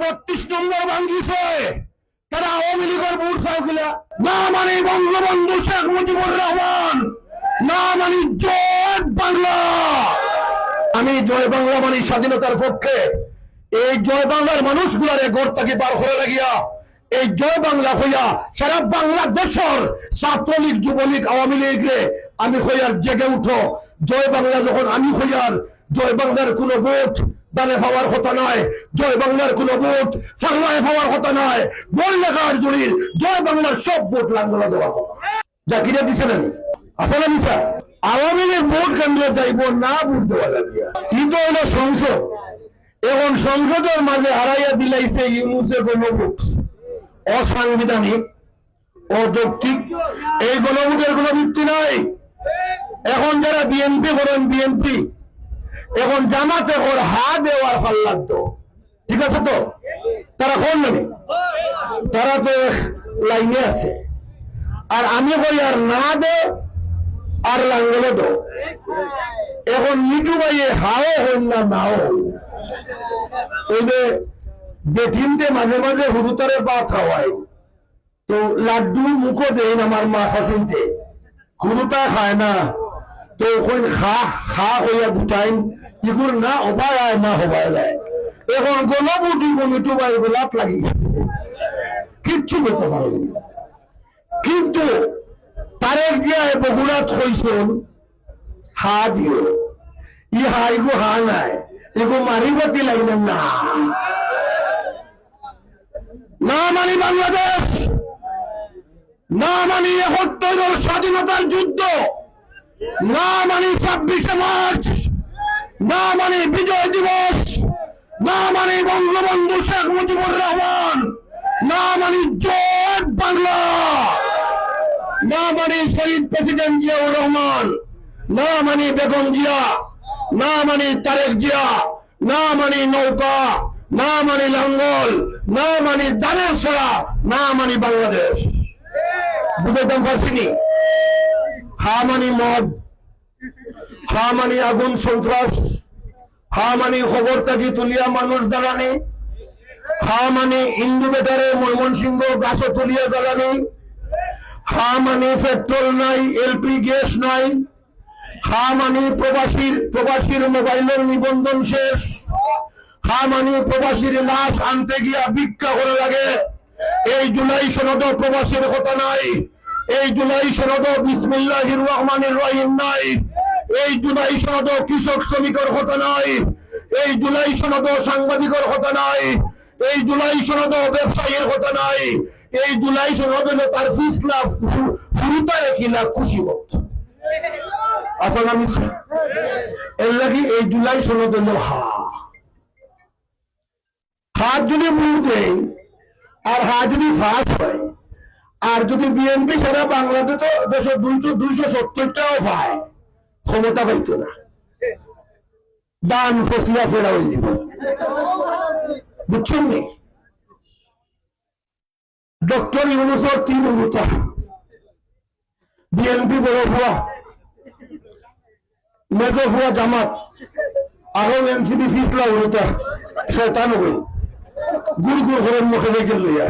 বত্রিশ নম্বর তারা আওয়ামী লীগের চাউকিলা না মানে বঙ্গবন্ধু শেখ মুজিবুর রহমান, না মানে জয় বাংলা। আমি জয় বাংলা মানে স্বাধীনতার পক্ষে। এই জয় বাংলার মানুষগুলারে গড় থেকে বার করে লাগিয়া, এই জয় বাংলা হইয়া সারা বাংলাদেশের ছাত্রলীগ, যুবলীগ, আওয়ামী লীগ রে আমি হইয়ার জেগে উঠো। জয় বাংলা যখন আমি হইয়ার, জয় বাংলার কোনো ভোট দানে পাওয়ার কথা নয়, জয় বাংলার কোন ভোট ফাংলায় পাওয়ার কথা নয় বল লেখার জুড়ির, জয় বাংলার সব ভোট লাঙ্গলা দেওয়ার কথা। কিনে দিছে না আসলে মিশা আওয়ামী লীগ ভোট কেন্দ্রে যাইব না ভোট দেওয়া লাগিয়া কিন্তু হলো সংসদ? এখন সংসদের মাঝে হারাইয়া দিলাইছে ইউনুসের গণভোট। অসাংবিধানিক, অযৌক্তিক, এই গণভোটের কোনো ভিত্তি নাই। এখন যারা বিএনপি করেন, বিএনপি এখন জামাতে ওর হা দেওয়ার ফাল লাগতো। ঠিক আছে তো? তারা কোন নেবে তারা তো লাইনে আছে। আর আমি কই আর না দে, আর লাঙ্গলে দো। এখন মিটু ভাইয়ে হাও হইল না নাও। ওই যে মাঝে মাঝে হুরুতারে পা খাওয়াই তো লাড্ডু মুখো দেন আমার মা শাসিনতে। হুরুতা খায় না। তো ওখান খা খা হইয়া গুটাইন। না অবায় আয় না হবায় যায় এখন গণবুটি মিটু ভাই গোলাপ লাগি কিচ্ছু করতে পারবে। কিন্তু তারেক জিয়ায় বগুড়াত হইছন হা দিও হা ইগো হা নাই না। না মানি বাংলাদেশ, না মানি একাত্তর স্বাধীনতার যুদ্ধ, না মানি ছাব্বিশে মার্চ। না মানি বিজয় দিবস না মানি বঙ্গবন্ধু শেখ মুজিবুর রহমান না মানি জয় বাংলা। না মানি শহীদ প্রেসিডেন্ট জিয়াউর রহমান না মানি বেগম জিয়া না মানি তারেক জিয়া না মানি নৌকা না মানি লাঙ্গল না মানি দানের ছড়া না মানি বাংলাদেশ বুঝাইতাম পারছিনি হা মানি মদ হা মানি আগুন সন্ত্রাস হা মানি খবর তাকি তুলিয়া মানুষ দাঁড়ানি হা মানি ইন্দু বেটারে ময়মনসিংহ গাছ তুলিয়া জ্বালানি হা মানে পেট্রোল নাই, এলপি গ্যাস নাই হা মানে প্রবাসীর প্রবাসীর মোবাইলের নিবন্ধন শেষ হা মানে প্রবাসীর লাশ আনতে গিয়া ভিক্ষা করে লাগে। এই জুলাই সনদ প্রবাসীর কথা নাই, এই জুলাই সনদ বিসমিল্লাহির রহমানির রহিম নাই। এই জুলাই সনদ কৃষক শ্রমিকের কথা নাই। এই জুলাই সনদ সাংবাদিকের কথা নাই। এই জুলাই সনদ ব্যবসায়ীর কথা নাই। এই জুলাই সনদ হলো তার ফিস লাভ হুরুতা রেখিলা খুশি হত। আমি এর এই জুলাই সনদ হলো হা। হাত যদি মুখ দেয়, আর হাত যদি ফাঁস হয়, আর যদি বিএনপি সারা বাংলাদেশ তো দুইশো দুইশো সত্তরটাও পায় ক্ষমতা পাইতো না। দান ফসলিয়া ফেরা হয়ে যাবে বুঝছেন ডক্টর ইউনুসর তিন উন্নতা বিএনপি বড় ফুয়া মেজো ফুয়া জামাত। আরও এনসিপি ফিসলা উন্নতা শয়তান হইল গুড় গুড় ঘরের মুখে দেখে লইয়া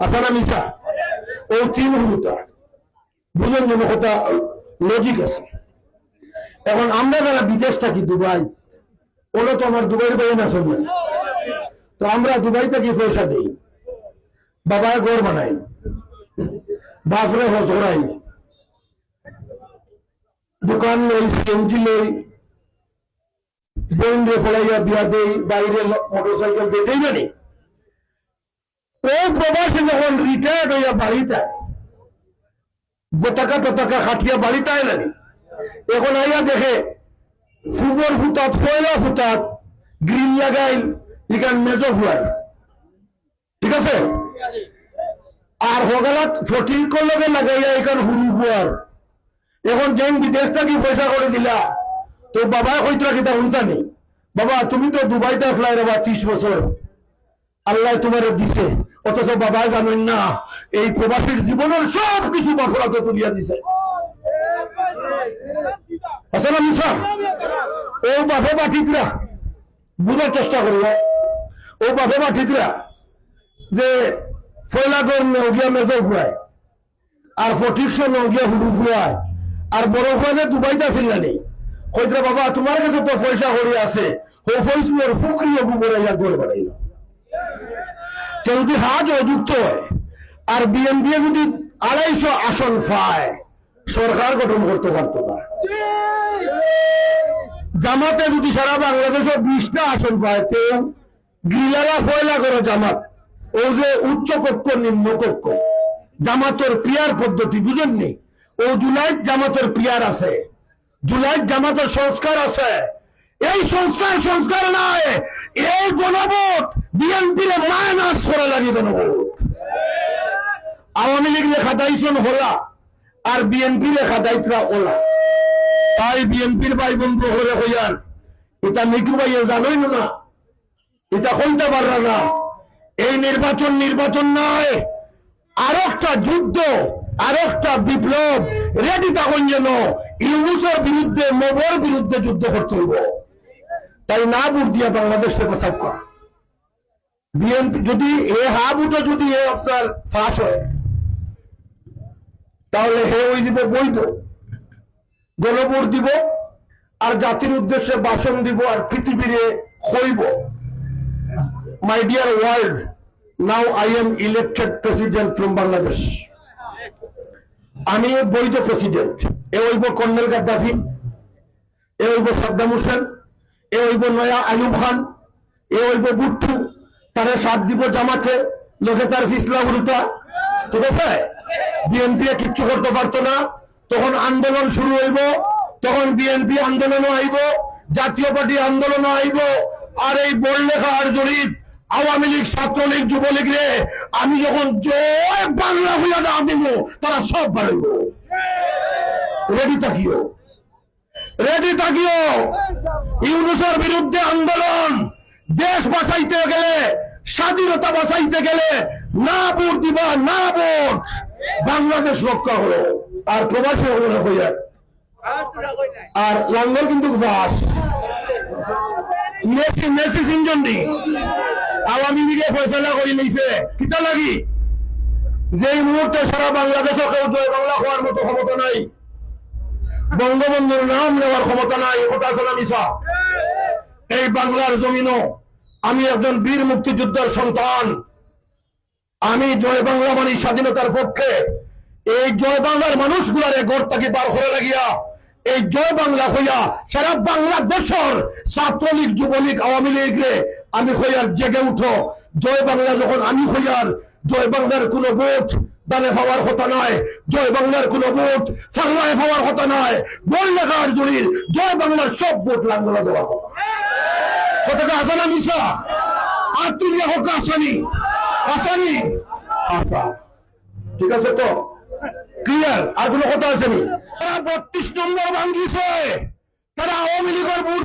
আসানা মিশা ও তিন উন্নতা বুঝেন যেন কথা লজিক আছে। এখন আমরা যারা বিদেশ থাকি, দুবাই, ওরা তো আমার দুবাইয়ের বাইরে না শুনবে তো আমরা দুবাই থেকে পয়সা দেই। বাবায় ঘর বানাই। বাসরে বাপরে হজরাই দোকান লই সেঞ্জি লই বোন রে ফলাইয়া বিয়া দেই, বাইরে মোটর সাইকেল দেই দেই জানি ও প্রবাসী যখন রিটায়ার্ড হইয়া বাড়িতে, গোটাকা টোটাকা খাটিয়া বাড়িতে আয় নানি। এখন আইয়া দেখে ফুবর ফুটাত ফয়লা ফুটাত, গ্রিল লাগাই ইখান মেজো ফুয়াই ঠিক আছে? আর হগালাত ফটির লগে লাগাইয়া এখান হুরু ফুয়ার। এখন যেন বিদেশ থাকি পয়সা করে দিলা? তো বাবা কইতরা কিতা শুনতা নেই। বাবা, তুমি তো দুবাইতে আসলাই রে বা ত্রিশ বছর। আল্লাহ তোমার দিছে। অথচ বাবা জানেন না, এই প্রবাসীর জীবনের সব কিছু বাফরাতে তুলিয়া দিছে। আসলে মিশা ও বাপে বুঝার চেষ্টা ও যে ফয়লাগর ফুয়ায় আর ফুয়ায় আর বড় না নেই? বাবা, তোমার কাছে তো পয়সা হরি আছে। ও ফৈসুর ফুকরি অগু বলে ইয়া গোল বাড়াইল যদি হাজ অযুক্ত হয়, আর বিএনপি যদি আড়াইশো আসন পায় সরকার গঠন করতে পারতো না। জামাতে যদি সারা বাংলাদেশে বিশটা আসন পায়। তেও ফয়লা করে জামাত। ও যে উচ্চ কক্ষ, নিম্ন কক্ষ। জামাতের পিয়ার পদ্ধতি বুঝেননি ও জুলাই জামাতের পিয়ার আছে। জুলাই জামাতের সংস্কার আছে। এই সংস্কার সংস্কার নয় এই গণভোট বিএনপির মায়নাস করে লাগি গণভোট। আওয়ামী লীগ লেখা দায়িত্ব হলা। আর বিএনপি লেখা দায়িত্রা ওলা। তাই বিএনপির ভাই বন্ধু হলে হইয়ার। এটা মিঠু ভাইয়ে জানোই না এটা হইতে পারল না। এই নির্বাচন নির্বাচন নয়। আর একটা যুদ্ধ, আর একটা বিপ্লব। রেডি তখন যেন ইউনুসের বিরুদ্ধে মোবর বিরুদ্ধে যুদ্ধ করতে হইব। তাই না বুট দিয়ে বাংলাদেশকে বাঁচাব বিএনপি যদি, এ হা বুটো যদি এ আপনার ফাঁস হয়। তাহলে হে ওই দিব বৈধ। গণভোট দিব আর জাতির উদ্দেশ্যে ভাষণ দিব আর পৃথিবীরে হইব my dear world now I am elected president from Bangladesh আমি বৈধ প্রেসিডেন্ট এ হইব কর্নেল গাদ্দাফি, এ হইব সাদ্দাম হোসেন, এ হইব নয়া আয়ুব খান, এ হইব বুট্টু। তারে সাথ দিব জামাতে, লোকে তার ফিসলা গুরুতা ঠিক আছে? বিএনপি কিচ্ছু করতে পারতো না। তখন আন্দোলন শুরু হইব, তখন বিএনপি আন্দোলনও আইব, জাতীয় পার্টি আন্দোলনও আইব। আর এই বল লেখা আর জড়িত আওয়ামী লীগ, ছাত্রলীগ, যুবলীগ রে, আমি যখন জয় বাংলা হইয়া দাম দিব, তারা সব বাড়াইব রেডি থাকিও? রেডি থাকিও? ইউনুসের বিরুদ্ধে আন্দোলন, দেশ বাঁচাইতে গেলে, স্বাধীনতা বাঁচাইতে গেলে, না ভোট দিবা, না ভোট। বাংলাদেশ রক্ষা হলো, আর প্রবাসী হলো না হইয়া। আর লাঙ্গল কিন্তু ফাঁস। মেসি মেসি আওয়ামী লীগে ফয়সলা করে লাগি? যেই মুহূর্তে সারা বাংলাদেশে কেউ জয় বাংলা হওয়ার মতো ক্ষমতা নাই, বঙ্গবন্ধুর নাম নেওয়ার ক্ষমতা নাই, কথা না মিশা এই বাংলার জমিনও আমি একজন বীর মুক্তিযোদ্ধার সন্তান। আমি জয় বাংলা মানি স্বাধীনতার পক্ষে। এই জয় বাংলার মানুষগুলারে গড় তাকে বার করে লাগিয়া, এই জয় বাংলা হইয়া সারা বাংলাদেশের ছাত্রলীগ, যুবলীগ, আওয়ামী লীগ রে আমি হইয়ার জেগে উঠো। জয় বাংলা যখন আমি হইয়ার, জয় বাংলার কোন ভোট দানে পাওয়ার কথা নয়, জয় বাংলার কোন ভোট ফাংলায় পাওয়ার কথা নয় বল লেখার জুড়ির জয় বাংলার সব ভোট লাঙ্গলা দেওয়ার কথা। কথাটা আছে না মিশা আর তুই হোক আসানি আসানি আচ্ছা। ঠিক আছে তো? ক্লিয়ার আর কোনো কথা আছে তারা বত্রিশ নম্বর ভাঙ্গিছে তারা আওয়ামী লীগের বুট